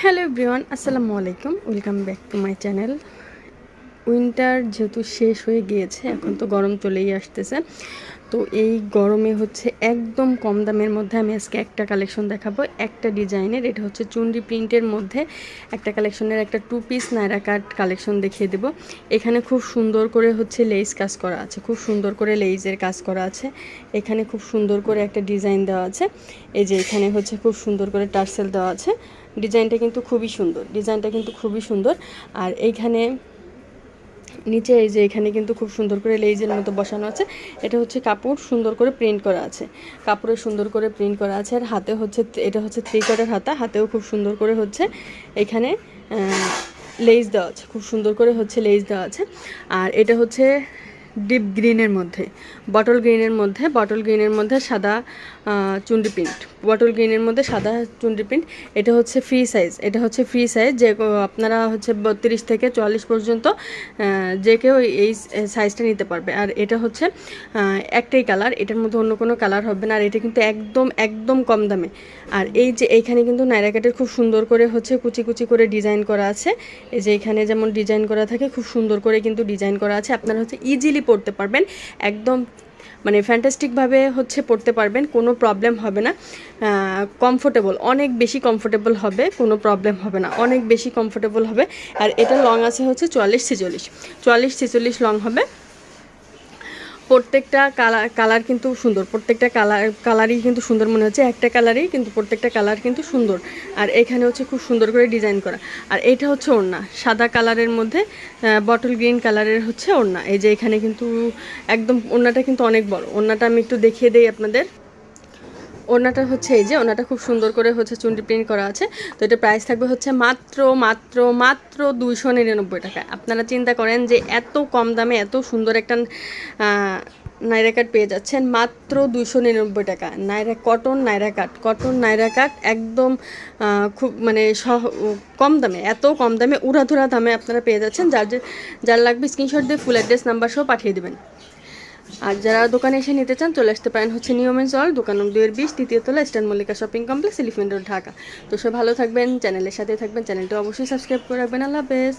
Hello everyone আসসালামু আলাইকুম। Welcome back to my channel. Winter যেহেতু শেষ হয়ে গিয়েছে, এখন তো গরম চলেই আসতেছে। তো এই গরমে হচ্ছে একদম কম দামের মধ্যে আমি আজকে একটা কালেকশন দেখাবো। একটা ডিজাইনের, এটা হচ্ছে চুনরি প্রিন্টের মধ্যে একটা কালেকশনের একটা two piece Naira cut collection দেখিয়ে দেবো। এখানে খুব সুন্দর করে হচ্ছে লেস কাজ করা আছে, খুব সুন্দর করে লেইজের কাজ করা আছে। এখানে খুব সুন্দর করে একটা ডিজাইন দেওয়া আছে। এই যে এখানে হচ্ছে খুব সুন্দর করে টার্সেল দেওয়া আছে। ডিজাইনটা কিন্তু খুবই সুন্দর, ডিজাইনটা কিন্তু খুবই সুন্দর। আর এইখানে নিচে এই যে এখানে কিন্তু খুব সুন্দর করে লেজের মতো বসানো আছে। এটা হচ্ছে কাপড়, সুন্দর করে প্রিন্ট করা আছে। কাপড়ে সুন্দর করে প্রিন্ট করা আছে আর হাতে হচ্ছে এটা হচ্ছে থ্রি কোয়ার্টার হাতা, হাতেও খুব সুন্দর করে হচ্ছে এখানে লেজ দেওয়া আছে। খুব সুন্দর করে হচ্ছে লেজ দেওয়া আছে। আর এটা হচ্ছে ডিপ গ্রিনের মধ্যে, বটল গ্রিনের মধ্যে, বটল গ্রিনের মধ্যে সাদা চুন্ডি প্রিন্ট। বটল গ্রিনের মধ্যে সাদা চুন্ডি প্রিন্ট, এটা হচ্ছে ফ্রি সাইজ, এটা হচ্ছে ফ্রি সাইজ, যে আপনারা হচ্ছে বত্রিশ থেকে চুয়াল্লিশ পর্যন্ত যে কেউ এই সাইজটা নিতে পারবে। আর এটা হচ্ছে একটাই কালার, এটার মধ্যে অন্য কোনো কালার হবে না, আর এটা কিন্তু একদম একদম কম দামে। আর এই যে, এইখানে কিন্তু নাইরাকাটের খুব সুন্দর করে হচ্ছে কুচি কুচি করে ডিজাইন করা আছে। এই যে, এখানে যেমন ডিজাইন করা থাকে, খুব সুন্দর করে কিন্তু ডিজাইন করা আছে। আপনারা হচ্ছে ইজিলি পড়তে পারবেন, একদম মানে ফ্যান্টাস্টিকভাবে হচ্ছে পড়তে পারবেন, কোনো প্রবলেম হবে না। কমফোর্টেবল অনেক বেশি কমফোর্টেবল হবে, কোনো প্রবলেম হবে না, অনেক বেশি কমফোর্টেবল হবে। আর এটা লং আছে হচ্ছে চুয়াল্লিশ ছেচল্লিশ। চুয়াল্লিশ ছেচল্লিশ লং হবে। প্রত্যেকটা কালার কালার কিন্তু সুন্দর। প্রত্যেকটা কালার কালারই কিন্তু সুন্দর মনে হচ্ছে। একটা কালারই কিন্তু প্রত্যেকটা কালার কিন্তু সুন্দর। আর এখানে হচ্ছে খুব সুন্দর করে ডিজাইন করা। আর এটা হচ্ছে ওড়না। সাদা কালারের মধ্যে বটল গ্রিন কালারের হচ্ছে ওড়না। এই যে এখানে কিন্তু একদম ওড়নাটা কিন্তু অনেক বড়। ওড়নাটা আমি একটু দেখিয়ে দেই আপনাদের। ওড়নাটা হচ্ছে এই যে, ওড়নাটা খুব সুন্দর করে হচ্ছে চুন্ডি প্রিন্ট করা আছে। তো এটা প্রাইস থাকবে হচ্ছে মাত্র মাত্র মাত্র দুইশো নিরানব্বই টাকা আপনারা চিন্তা করেন যে এত কম দামে এত সুন্দর একটা নাইরা কাট পেয়ে যাচ্ছেন, মাত্র দুইশো নিরানব্বই টাকা। নাইরা কটন নাইরা কাট কটন নাইরা কাট একদম খুব মানে সহ, কম দামে, এত কম দামে, উড়াধুরা দামে আপনারা পেয়ে যাচ্ছেন। যার যার লাগবে স্ক্রিনশট দিয়ে ফুল অ্যাড্রেস নাম্বার সহ পাঠিয়ে দেবেন। আর যারা দোকানে এসে নিতে চান, চলে আসতে পারেন হচ্ছে নিয়মের জল দোকান দুয়ের বিশ, তৃতীয় তলা stand Mallika shopping complex Elephant Road Dhaka. তো সব ভালো থাকবেন চ্যানেলের সাথে থাকবেন চ্যানেলটা অবশ্যই সাবস্ক্রাইব করে রাখবেন। আল্লাহ হাফেজ।